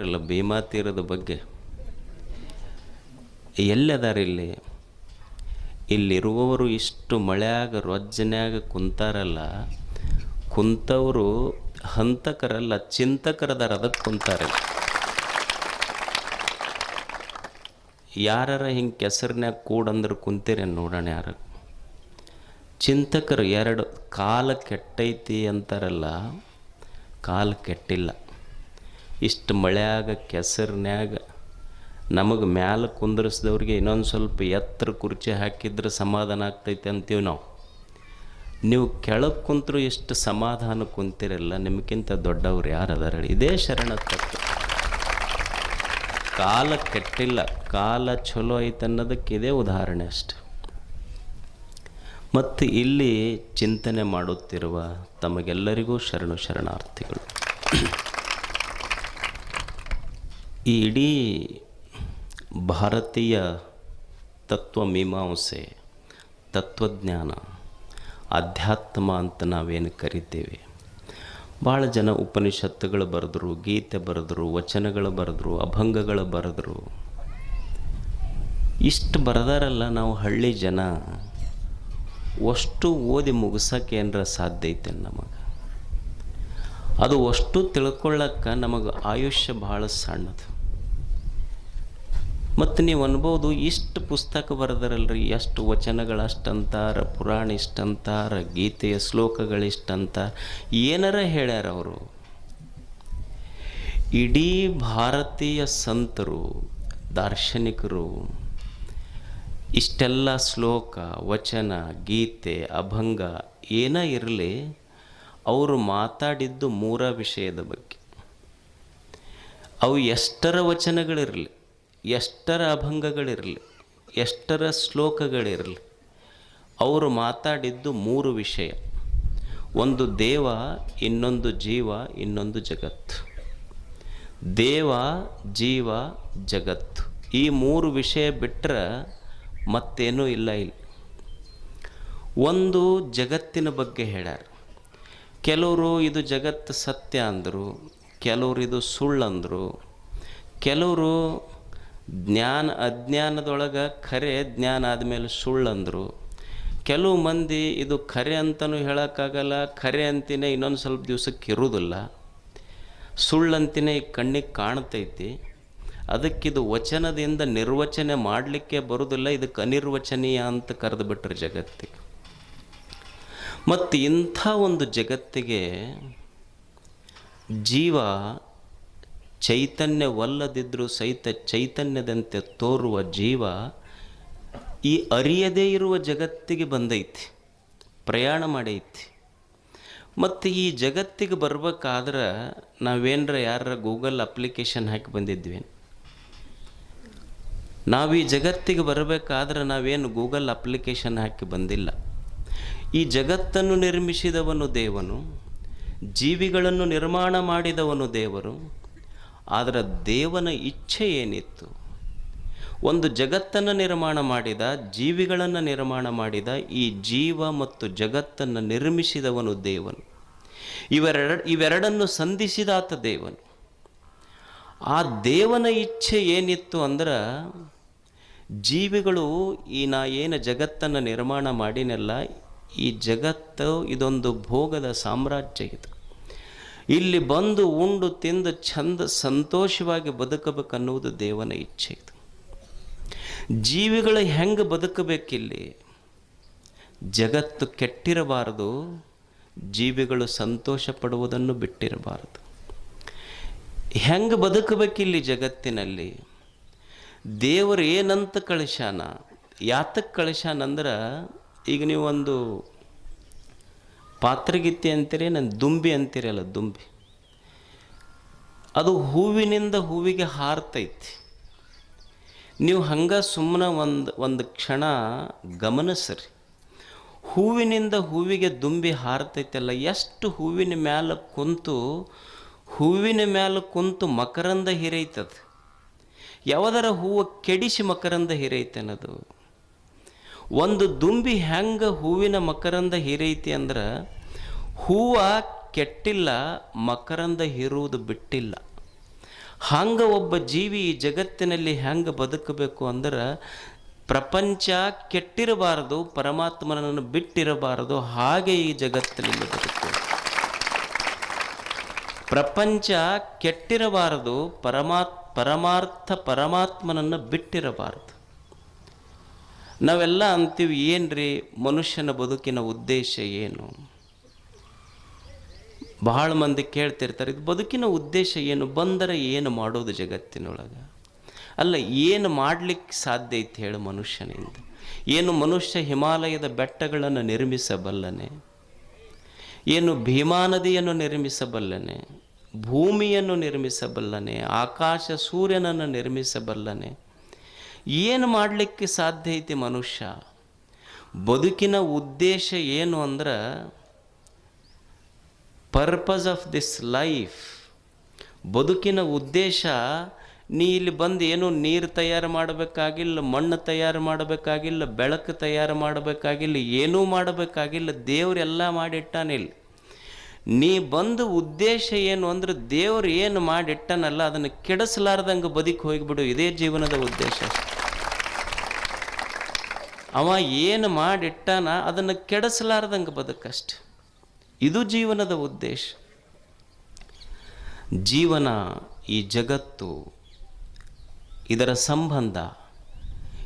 ಅಲ್ಲ ಭೀಮಾ ತೀರದ ಬಗ್ಗೆ. ಎಲ್ಲದಾರ ಇಲ್ಲಿ ಇಲ್ಲಿರುವವರು ಇಷ್ಟು ಮಳೆಯಾಗ ರೊಜ್ಜನ್ಯಾಗ ಕುಂತಾರಲ್ಲ, ಕುಂತವರು ಹಂತಕರಲ್ಲ, ಚಿಂತಕರದಾರ ಅದಕ್ಕೆ ಕುಂತಾರೆ. ಯಾರ ಹಿಂಗೆ ಕೆಸರಿನಾಗ ಕೂಡಂದ್ರೆ ಕುಂತೀರೇನು ನೋಡೋಣ ಯಾರು. ಚಿಂತಕರು ಎರಡು, ಕಾಲ ಕೆಟ್ಟೈತಿ ಅಂತಾರಲ್ಲ, ಕಾಲು ಕೆಟ್ಟಿಲ್ಲ. ಇಷ್ಟು ಮಳೆಯಾಗ, ಕೆಸರಿನ್ಯಾಗ ನಮಗೆ ಮ್ಯಾಲೆ ಕುಂದರ್ಸ್ದವ್ರಿಗೆ ಇನ್ನೊಂದು ಸ್ವಲ್ಪ ಎತ್ತರ ಕುರ್ಚಿ ಹಾಕಿದ್ರೆ ಸಮಾಧಾನ ಆಗ್ತೈತೆ ಅಂತೀವಿ ನಾವು. ನೀವು ಕೆಳಗೆ ಕುಂತರೂ ಎಷ್ಟು ಸಮಾಧಾನ ಕುಂತಿರಲ್ಲ ನಿಮಗಿಂತ ದೊಡ್ಡವ್ರು ಯಾರು ಅದಾರ? ಇದೇ ಶರಣ ತತ್ವ. ಕಾಲ ಕೆಟ್ಟಿಲ್ಲ, ಕಾಲ ಚಲೋ ಐತೆ ಅನ್ನೋದಕ್ಕೆ ಇದೇ ಉದಾಹರಣೆ ಅಷ್ಟೆ. ಮತ್ತು ಇಲ್ಲಿ ಚಿಂತನೆ ಮಾಡುತ್ತಿರುವ ತಮಗೆಲ್ಲರಿಗೂ ಶರಣು ಶರಣಾರ್ಥಿಗಳು. ಈ ಇಡೀ ಭಾರತೀಯ ತತ್ವ ಮೀಮಾಂಸೆ ತತ್ವಜ್ಞಾನ, ಅಧ್ಯಾತ್ಮ ಅಂತ ನಾವೇನು ಕರಿತೇವೆ? ಭಾಳ ಜನ ಉಪನಿಷತ್ತುಗಳು ಬರೆದ್ರು, ಗೀತೆ ಬರೆದ್ರು, ವಚನಗಳು ಬರೆದ್ರು, ಅಭಂಗಗಳು ಬರೆದ್ರು. ಇಷ್ಟು ಬರೆದಾರಲ್ಲ ನಾವು ಹಳ್ಳಿ ಜನ. ಅಷ್ಟು ಓದಿ ಮುಗಿಸೋಕೆ ಏನರ ಸಾಧ್ಯ ಐತೆ ನಮಗೆ? ಅದು ಅಷ್ಟು ತಿಳ್ಕೊಳ್ಳಕ್ಕೆ ನಮಗೆ ಆಯುಷ್ಯ ಭಾಳ ಸಣ್ಣದು. ಮತ್ತು ನೀವು ಅನ್ಬೋದು ಇಷ್ಟು ಪುಸ್ತಕ ಬರೆದರಲ್ರಿ, ಎಷ್ಟು ವಚನಗಳು ಅಷ್ಟಂತಾರ, ಪುರಾಣ ಇಷ್ಟಂತಾರ, ಗೀತೆಯ ಶ್ಲೋಕಗಳು ಇಷ್ಟಂತಾರ. ಏನಾರ ಹೇಳ್ಯಾರ ಅವರು? ಇಡೀ ಭಾರತೀಯ ಸಂತರು, ದಾರ್ಶನಿಕರು, ಇಷ್ಟೆಲ್ಲ ಶ್ಲೋಕ, ವಚನ, ಗೀತೆ, ಅಭಂಗ ಏನೇ ಇರಲಿ, ಅವರು ಮಾತಾಡಿದ್ದು ಮೂರ ವಿಷಯದ ಬಗ್ಗೆ. ಅವು ಎಷ್ಟರ ವಚನಗಳಿರಲಿ? ಎಷ್ಟರ ಅಭಂಗಗಳಿರಲಿ, ಎಷ್ಟರ ಶ್ಲೋಕಗಳಿರಲಿ, ಅವರು ಮಾತಾಡಿದ್ದು ಮೂರು ವಿಷಯ. ಒಂದು ದೇವ, ಇನ್ನೊಂದು ಜೀವ, ಇನ್ನೊಂದು ಜಗತ್ತು ದೇವ, ಜೀವ ಜಗತ್ತು ಈ ಮೂರು ವಿಷಯ ಬಿಟ್ಟರೆ ಮತ್ತೇನೂ ಇಲ್ಲ ಇಲ್ಲಿ. ಒಂದು ಜಗತ್ತಿನ ಬಗ್ಗೆ ಹೇಳ್ಯಾರ. ಕೆಲವರು ಇದು ಜಗತ್ತು ಸತ್ಯ ಅಂದರು, ಕೆಲವರು ಇದು ಸುಳ್ಳು ಅಂದರು, ಕೆಲವರು ಜ್ಞಾನ ಅಜ್ಞಾನದೊಳಗೆ ಖರೆ ಜ್ಞಾನ ಆದಮೇಲೆ ಸುಳ್ಳು ಅಂದರು ಕೆಲವು ಮಂದಿ ಇದು ಖರೆ ಅಂತಲೂ ಹೇಳೋಕ್ಕಾಗಲ್ಲ, ಖರೆ ಅಂತಿನೇ ಇನ್ನೊಂದು ಸ್ವಲ್ಪ ದಿವ್ಸಕ್ಕೆ ಇರುವುದಿಲ್ಲ ಸುಳ್ಳಂತಿನೇ ಈ ಕಣ್ಣಿಗೆ ಕಾಣ್ತೈತಿ. ಅದಕ್ಕಿದು ವಚನದಿಂದ ನಿರ್ವಚನೆ ಮಾಡಲಿಕ್ಕೆ ಬರೋದಿಲ್ಲ ಇದಕ್ಕೆ ಅನಿರ್ವಚನೀಯ ಅಂತ ಕರೆದು ಬಿಟ್ರೆ ಜಗತ್ತಿಗೆ. ಮತ್ತು ಇಂಥ ಒಂದು ಜಗತ್ತಿಗೆ ಜೀವ ಚೈತನ್ಯವಲ್ಲದಿದ್ದರೂ ಸಹಿತ ಚೈತನ್ಯದಂತೆ ತೋರುವ ಜೀವ ಈ ಅರಿಯದೇ ಇರುವ ಜಗತ್ತಿಗೆ ಬಂದೈತಿ, ಪ್ರಯಾಣ ಮಾಡೈತಿ. ಮತ್ತು ಈ ಜಗತ್ತಿಗೆ ಬರ್ಬೇಕಾದ್ರೆ ನಾವೇನರ ಯಾರ ಗೂಗಲ್ ಅಪ್ಲಿಕೇಶನ್ ಹಾಕಿ ಬಂದಿದ್ವಿ. ನಾವು ಈ ಜಗತ್ತಿಗೆ ಬರಬೇಕಾದ್ರೆ ನಾವೇನು ಗೂಗಲ್ ಅಪ್ಲಿಕೇಶನ್ ಹಾಕಿ ಬಂದಿಲ್ಲ. ಈ ಜಗತ್ತನ್ನು ನಿರ್ಮಿಸಿದವನು ದೇವನು, ಜೀವಿಗಳನ್ನು ನಿರ್ಮಾಣ ಮಾಡಿದವನು ದೇವರು ಆದರೆ ದೇವನ ಇಚ್ಛೆ ಏನಿತ್ತು? ಒಂದು ಜಗತ್ತನ್ನು ನಿರ್ಮಾಣ ಮಾಡಿದ, ಜೀವಿಗಳನ್ನು ನಿರ್ಮಾಣ ಮಾಡಿದ ಈ ಜೀವ ಮತ್ತು ಜಗತ್ತನ್ನು ನಿರ್ಮಿಸಿದವನು ದೇವನು. ಇವೆರಡ, ಇವೆರಡನ್ನು ಸಂಧಿಸಿದಾತ ದೇವನು. ಆ ದೇವನ ಇಚ್ಛೆ ಏನಿತ್ತು ಅಂದ್ರೆ, ಜೀವಿಗಳು ಈ ನಾ ಏನು ಜಗತ್ತನ್ನು ನಿರ್ಮಾಣ ಮಾಡಿನೆಲ್ಲ, ಈ ಜಗತ್ತು ಇದೊಂದು ಭೋಗದ ಸಾಮ್ರಾಜ್ಯ ಇದು. ಇಲ್ಲಿ ಬಂದು ಉಂಡು ತಿಂದು ಚಂದ ಸಂತೋಷವಾಗಿ ಬದುಕಬೇಕನ್ನುವುದು ದೇವನ ಇಚ್ಛೆ ಇದು. ಜೀವಿಗಳು ಹೆಂಗೆ ಬದುಕಬೇಕಿಲ್ಲಿ? ಜಗತ್ತು ಕೆಟ್ಟಿರಬಾರದು, ಜೀವಿಗಳು ಸಂತೋಷ ಪಡುವುದನ್ನು ಬಿಟ್ಟಿರಬಾರದು. ಹೆಂಗೆ ಬದುಕಬೇಕಿಲ್ಲಿ ಜಗತ್ತಿನಲ್ಲಿ? ದೇವರು ಏನಂತ ಕಳಿಸ್ಯಾನ? ಯಾತಕ್ಕೆ ಕಳಿಸ್ಯಾನಂದ್ರೆ ಈಗ ನೀವು ಒಂದು ಪಾತ್ರಗಿತ್ತಿ ಅಂತೀರಿ ನನ್ನ ದುಂಬಿ ಅಂತೀರಲ್ಲ ದುಂಬಿ. ಅದು ಹೂವಿನಿಂದ ಹೂವಿಗೆ ಹಾರ್ತೈತಿ. ನೀವು ಹಂಗೆ ಸುಮ್ಮನೆ ಒಂದು ಒಂದು ಕ್ಷಣ ಗಮನಿಸ್ರಿ. ಹೂವಿನಿಂದ ಹೂವಿಗೆ ದುಂಬಿ ಹಾರ್ತೈತಲ್ಲ, ಎಷ್ಟು ಹೂವಿನ ಮ್ಯಾಲೆ ಕುಂತು, ಹೂವಿನ ಮ್ಯಾಲೆ ಕುಂತು ಮಕರಂದ ಹಿರೈತದ. ಯಾವುದರ ಹೂವು ಕೆಡಿಸಿ ಮಕರಂದ ಹಿರೈತೆ ಅನ್ನೋದು ಒಂದು ದುಂಬಿ ಹೆಂಗೆ ಹೂವಿನ ಮಕರಂದ ಹಿರೈತಿ ಅಂದ್ರೆ ಹೂವು ಕೆಟ್ಟಿಲ್ಲ, ಮಕರಂದ ಹೀರುವುದು ಬಿಟ್ಟಿಲ್ಲ. ಹಂಗೆ ಒಬ್ಬ ಜೀವಿ ಈ ಜಗತ್ತಿನಲ್ಲಿ ಹೆಂಗೆ ಬದುಕಬೇಕು ಅಂದ್ರೆ, ಪ್ರಪಂಚ ಕೆಟ್ಟಿರಬಾರದು, ಪರಮಾತ್ಮನನ್ನು ಬಿಟ್ಟಿರಬಾರದು, ಹಾಗೆ ಈ ಜಗತ್ತಿನಲ್ಲಿ ಬದುಕು. ಪ್ರಪಂಚ ಕೆಟ್ಟಿರಬಾರದು ಪರಮಾತ್ ಪರಮಾರ್ಥ ಪರಮಾತ್ಮನನ್ನು ಬಿಟ್ಟಿರಬಾರದು. ನಾವೆಲ್ಲ ಅಂತೀವಿ, ಏನ್ರಿ ಮನುಷ್ಯನ ಬದುಕಿನ ಉದ್ದೇಶ ಏನು? ಬಹಳ ಮಂದಿ ಕೇಳ್ತಿರ್ತಾರೆ, ಇದು ಬದುಕಿನ ಉದ್ದೇಶ ಏನು, ಬಂದರೆ ಏನು ಮಾಡೋದು ಜಗತ್ತಿನೊಳಗೆ? ಅಲ್ಲ, ಏನು ಮಾಡಲಿಕ್ಕೆ ಸಾಧ್ಯ ಐತೆ ಹೇಳು ಮನುಷ್ಯನಿಂದ? ಏನು ಮನುಷ್ಯ ಹಿಮಾಲಯದ ಬೆಟ್ಟಗಳನ್ನು ನಿರ್ಮಿಸಬಲ್ಲನೆ? ಏನು ಭೀಮಾ ನದಿಯನ್ನು ನಿರ್ಮಿಸಬಲ್ಲನೆ? ಭೂಮಿಯನ್ನು ನಿರ್ಮಿಸಬಲ್ಲನೆ? ಆಕಾಶ ಸೂರ್ಯನನ್ನು ನಿರ್ಮಿಸಬಲ್ಲನೆ? ಏನು ಮಾಡಲಿಕ್ಕೆ ಸಾಧ್ಯ ಐತಿ ಮನುಷ್ಯ? ಬದುಕಿನ ಉದ್ದೇಶ ಏನು ಅಂದ್ರೆ ಪರ್ಪಸ್ ಆಫ್ ದಿಸ್ ಲೈಫ್ ಬದುಕಿನ ಉದ್ದೇಶ, ನೀ ಇಲ್ಲಿ ಬಂದು ಏನು ನೀರು ತಯಾರು ಮಾಡಬೇಕಾಗಿಲ್ಲ, ಮಣ್ಣು ತಯಾರು ಮಾಡಬೇಕಾಗಿಲ್ಲ, ಬೆಳಕು ತಯಾರು ಮಾಡಬೇಕಾಗಿಲ್ಲ, ಏನೂ ಮಾಡಬೇಕಾಗಿಲ್ಲ ದೇವರೆಲ್ಲ ಮಾಡಿಟ್ಟಾನಿಲ್ಲ ನೀ ಬಂದು ಉದ್ದೇಶ ಏನು ಅಂದ್ರೆ ದೇವ್ರು ಏನು ಮಾಡಿಟ್ಟನಲ್ಲ, ಅದನ್ನು ಕೆಡಿಸಲಾರ್ದಂಗೆ ಬದುಕಿ ಹೋಗಿಬಿಡು, ಇದೇ ಜೀವನದ ಉದ್ದೇಶ ಅವ ಏನು ಮಾಡಿಟ್ಟಾನ, ಅದನ್ನು ಕೆಡಿಸಲಾರ್ದಂಗೆ ಬದುಕಷ್ಟೆ. ಇದು ಜೀವನದ ಉದ್ದೇಶ. ಜೀವನ ಈ ಜಗತ್ತು, ಇದರ ಸಂಬಂಧ.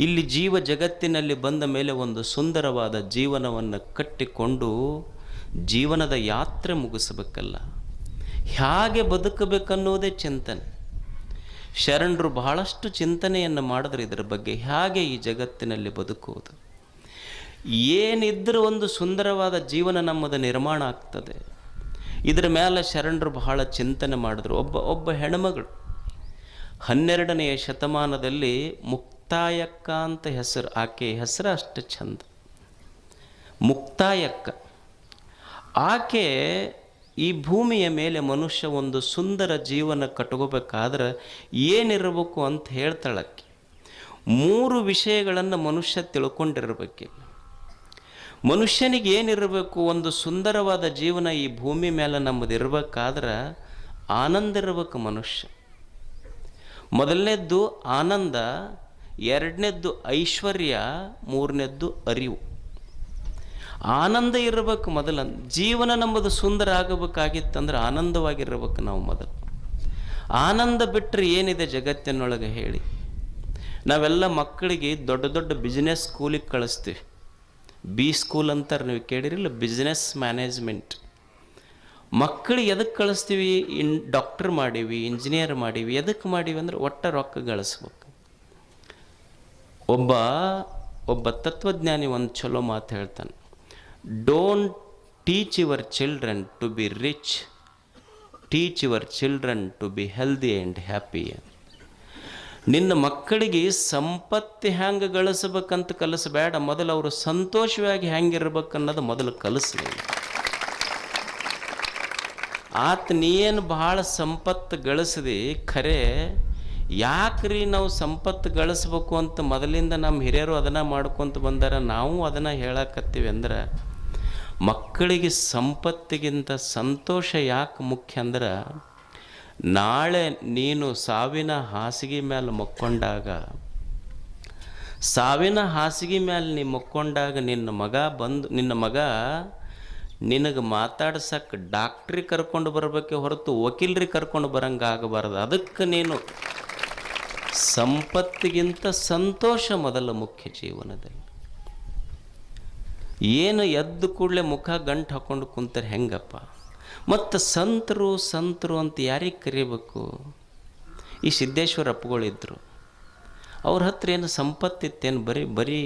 ಇಲ್ಲಿ ಜೀವ ಜಗತ್ತಿನಲ್ಲಿ ಬಂದ ಮೇಲೆ ಒಂದು ಸುಂದರವಾದ ಜೀವನವನ್ನು ಕಟ್ಟಿಕೊಂಡು ಜೀವನದ ಯಾತ್ರೆ ಮುಗಿಸಬೇಕಲ್ಲ. ಹೇಗೆ ಬದುಕಬೇಕನ್ನೋದೇ ಚಿಂತನೆ. ಶರಣರು ಬಹಳಷ್ಟು ಚಿಂತನೆಯನ್ನು ಮಾಡಿದ್ರೆ ಇದರ ಬಗ್ಗೆ ಹೇಗೆ ಈ ಜಗತ್ತಿನಲ್ಲಿ ಬದುಕುವುದು. ಏನಿದ್ರೂ ಒಂದು ಸುಂದರವಾದ ಜೀವನ ನಮ್ಮದು ನಿರ್ಮಾಣ ಆಗ್ತದೆ. ಇದರ ಮೇಲೆ ಶರಣರು ಬಹಳ ಚಿಂತನೆ ಮಾಡಿದ್ರು. ಒಬ್ಬ ಒಬ್ಬ ಹೆಣ್ಮಗಳು ಹನ್ನೆರಡನೆಯ ಶತಮಾನದಲ್ಲಿ ಮುಕ್ತಾಯಕ್ಕ ಅಂತ ಹೆಸರು, ಆಕೆ ಹೆಸರು ಅಷ್ಟು ಚಂದ. ಮುಕ್ತಾಯಕ್ಕ. ಆಕೆ ಈ ಭೂಮಿಯ ಮೇಲೆ ಮನುಷ್ಯ ಒಂದು ಸುಂದರ ಜೀವನ ಕಟ್ಕೋಬೇಕಾದ್ರೆ ಏನಿರಬೇಕು ಅಂತ ಹೇಳ್ತಾಳಕ್ಕೆ ಮೂರು ವಿಷಯಗಳನ್ನು ಮನುಷ್ಯ ತಿಳ್ಕೊಂಡಿರ್ಬೇಕಿಲ್ಲ. ಮನುಷ್ಯನಿಗೆ ಏನಿರಬೇಕು? ಒಂದು ಸುಂದರವಾದ ಜೀವನ ಈ ಭೂಮಿ ಮೇಲೆ ನಮ್ಮದು ಇರಬೇಕಾದ್ರೆ ಆನಂದ ಇರಬೇಕು ಮನುಷ್ಯ. ಮೊದಲನೇದ್ದು ಆನಂದ, ಎರಡನೇದ್ದು ಐಶ್ವರ್ಯ, ಮೂರನೇದ್ದು ಅರಿವು. ಆನಂದ ಇರಬೇಕು ಮೊದಲ. ಜೀವನ ನಮ್ಮದು ಸುಂದರ ಆಗಬೇಕಾಗಿತ್ತಂದ್ರೆ ಆನಂದವಾಗಿರಬೇಕು ನಾವು ಮೊದಲು. ಆನಂದ ಬಿಟ್ಟರೆ ಏನಿದೆ ಜಗತ್ತಿನೊಳಗೆ ಹೇಳಿ. ನಾವೆಲ್ಲ ಮಕ್ಕಳಿಗೆ ದೊಡ್ಡ ದೊಡ್ಡ ಬಿಸ್ನೆಸ್ ಸ್ಕೂಲಿಗೆ ಕಳಿಸ್ತೀವಿ. ಬಿ ಸ್ಕೂಲ್ ಅಂತಾರೆ ನೀವು ಕೇಳಿರಿಲ್ಲ ಬಿಸ್ನೆಸ್ ಮ್ಯಾನೇಜ್ಮೆಂಟ್ ಮಕ್ಕಳು ಎದಕ್ಕೆ ಕಳಿಸ್ತೀವಿ? ಇನ್ ಡಾಕ್ಟರ್ ಮಾಡೀವಿ ಇಂಜಿನಿಯರ್ ಮಾಡೀವಿ ಎದಕ್ಕೆ ಮಾಡೀವಿ ಅಂದ್ರೆ ಒಟ್ಟ ರೊಕ್ಕ ಗಳಿಸ್ಬೇಕು. ಒಬ್ಬ ಒಬ್ಬ ತತ್ವಜ್ಞಾನಿ ಒಂದು ಚಲೋ ಮಾತು ಹೇಳ್ತಾನೆ. Don't teach your children to be rich teach your children to be healthy and happy ನಿನ್ನ ಮಕ್ಕಳಿಗೆ ಸಂಪತ್ತು ಹೆಂಗೆ ಗಳಿಸ್ಬೇಕಂತ ಕಲಿಸಬೇಡ. ಮೊದಲು ಅವರು ಸಂತೋಷವಾಗಿ ಅನ್ನೋದು ಮೊದಲು ಕಲಿಸಲಿ ಆತ ನೀನು ಭಾಳ ಸಂಪತ್ತು ಗಳಿಸಿದಿ. ಖರೆ, ಯಾಕ್ರಿ ನಾವು ಸಂಪತ್ತು ಗಳಿಸ್ಬೇಕು ಅಂತ ಮೊದಲಿಂದ ನಮ್ಮ ಹಿರಿಯರು ಅದನ್ನು ಮಾಡ್ಕೊತ ಬಂದಾರ. ನಾವು ಅದನ್ನು ಹೇಳಕತ್ತೀವಿ ಅಂದ್ರೆ, ಮಕ್ಕಳಿಗೆ ಸಂಪತ್ತಿಗಿಂತ ಸಂತೋಷ ಯಾಕೆ ಮುಖ್ಯ ಅಂದ್ರೆ ನಾಳೆ ನೀನು ಸಾವಿನ ಹಾಸಿಗೆ ಮೇಲೆ ಮಕ್ಕೊಂಡಾಗ, ಸಾವಿನ ಹಾಸಿಗೆ ಮೇಲೆ ನೀ ಮಕ್ಕೊಂಡಾಗ ನಿನ್ನ ಮಗ ಬಂದು, ನಿನ್ನ ಮಗ ನಿನಗೆ ಮಾತಾಡ್ಸಕ್ಕೆ ಡಾಕ್ಟ್ರಿಗೆ ಕರ್ಕೊಂಡು ಬರಬೇಕೆ ಹೊರತು ವಕೀಲರಿಗೆ ಕರ್ಕೊಂಡು ಬರಂಗೆ ಆಗಬಾರ್ದು. ಅದಕ್ಕೆ ನೀನು ಸಂಪತ್ತಿಗಿಂತ ಸಂತೋಷ ಮೊದಲ ಮುಖ್ಯ ಜೀವನದಲ್ಲಿ. ಏನು ಎದ್ದು ಕೂಡಲೇ ಮುಖ ಗಂಟು ಹಾಕ್ಕೊಂಡು ಕುಂತಾರೆ ಹೆಂಗಪ್ಪ? ಮತ್ತು ಸಂತರು ಸಂತರು ಅಂತ ಯಾರಿಗೆ ಕರಿಬೇಕು? ಈ ಸಿದ್ದೇಶ್ವರ ಅಪ್ಪಗಳಿದ್ರು ಅವ್ರ ಹತ್ರ ಏನು ಸಂಪತ್ತಿತ್ತೇನು ಬರೀ ಬರೀ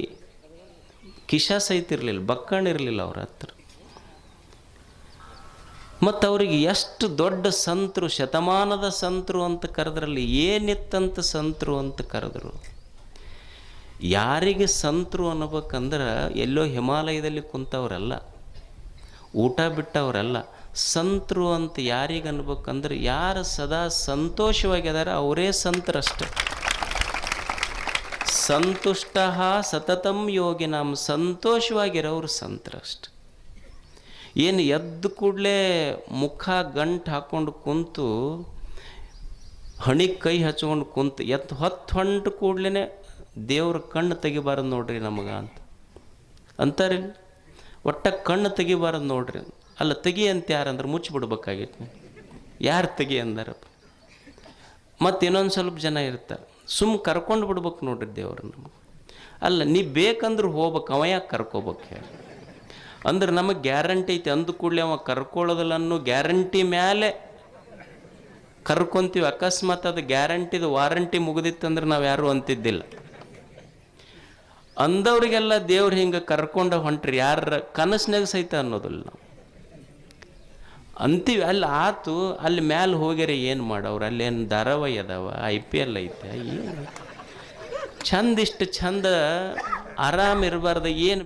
ಕಿಶ ಸಹಿತ ಇರಲಿಲ್ಲ ಬಕ್ಕಣ್ಣ ಇರಲಿಲ್ಲ ಅವ್ರ ಹತ್ರ. ಮತ್ತು ಅವರಿಗೆ ಎಷ್ಟು ದೊಡ್ಡ ಸಂತರು, ಶತಮಾನದ ಸಂತರು ಅಂತ ಕರೆದ್ರಲ್ಲಿ ಏನಿತ್ತಂತ ಸಂತರು ಅಂತ ಕರೆದ್ರು. ಯಾರಿಗೆ ಸಂತರು ಅನ್ನಬೇಕಂದ್ರೆ ಎಲ್ಲೋ ಹಿಮಾಲಯದಲ್ಲಿ ಕುಂತವರಲ್ಲ, ಊಟ ಬಿಟ್ಟವರಲ್ಲ ಸಂತರು ಅಂತ ಯಾರಿಗೆ ಅನ್ಬೇಕಂದ್ರೆ ಯಾರು ಸದಾ ಸಂತೋಷವಾಗಿದ್ದಾರೆ ಅವರೇ ಸಂತರಷ್ಟೆ. ಸಂತುಷ್ಟ ಸತತಂ ಯೋಗಿನಾಂ, ಸಂತೋಷವಾಗಿರೋರು ಸಂತರಷ್ಟೆ. ಏನು ಎದ್ದು ಕೂಡಲೇ ಮುಖ ಗಂಟು ಹಾಕ್ಕೊಂಡು ಕುಂತು ಹಣಿಗೆ ಕೈ ಹಚ್ಕೊಂಡು ಕುಂತು ಎತ್ತು ಹೊತ್ತು ಹೊಂಟು ಕೂಡ್ಲೇ ದೇವ್ರ ಕಣ್ಣು ತೆಗಿಬಾರದು ನೋಡ್ರಿ ನಮಗೆ ಅಂತ. ಅಂತಾರೆ ಒಟ್ಟ ಕಣ್ಣು ತೆಗಿಬಾರದು ನೋಡ್ರಿ. ಅಲ್ಲ, ತೆಗಿ ಅಂತ ಯಾರಂದ್ರೆ ಮುಚ್ಚಿಬಿಡ್ಬೇಕಾಗಿತ್ತು ಯಾರು ತೆಗಿ ಅಂದಾರಪ್ಪ? ಮತ್ತು ಇನ್ನೊಂದು ಸ್ವಲ್ಪ ಜನ ಇರ್ತಾರೆ. ಸುಮ್ಮ ಕರ್ಕೊಂಡು ಬಿಡ್ಬೇಕು ನೋಡ್ರಿ ದೇವ್ರು ನಮಗೆ. ಅಲ್ಲ, ನೀ ಬೇಕಂದ್ರೆ ಹೋಗ್ಬೇಕು, ಅವ ಯಾಕೆ ಕರ್ಕೋಬೇಕು ಹೇಳಿ. ಅಂದ್ರೆ ನಮಗೆ ಗ್ಯಾರಂಟಿ ಐತಿ, ಅಂದ ಕೂಡಲೇ ಅವ ಕರ್ಕೊಳ್ಳೋದಿಲ್ಲ ಅನ್ನೋ ಗ್ಯಾರಂಟಿ ಮೇಲೆ ಕರ್ಕೊಂತೀವಿ. ಅಕಸ್ಮಾತ್ ಅದು ಗ್ಯಾರಂಟಿದು ವಾರಂಟಿ ಮುಗಿದಿತ್ತಂದ್ರೆ ನಾವು ಯಾರು ಅಂತಿದ್ದಿಲ್ಲ. ಅಂದವ್ರಿಗೆಲ್ಲ ದೇವ್ರು ಹಿಂಗೆ ಕರ್ಕೊಂಡು ಹೊಂಟ್ರಿ ಯಾರ ಕನಸಿನಾಗ ಸಹಿತ ಅನ್ನೋದಿಲ್ಲ ನಾವು ಅಂತೀವಿ, ಅಲ್ಲಿ ಆತು, ಅಲ್ಲಿ ಮ್ಯಾಲೆ ಹೋಗ್ಯಾರ ಏನು ಮಾಡೋರು ಅಲ್ಲೇನು ಧಾರಾವಾಹಿ ಅದಾವ? ಐ ಪಿ ಎಲ್ ಐತೆ, ಏನು? ಚಂದ ಇಷ್ಟು ಚಂದ ಆರಾಮ ಇರಬಾರ್ದು, ಏನು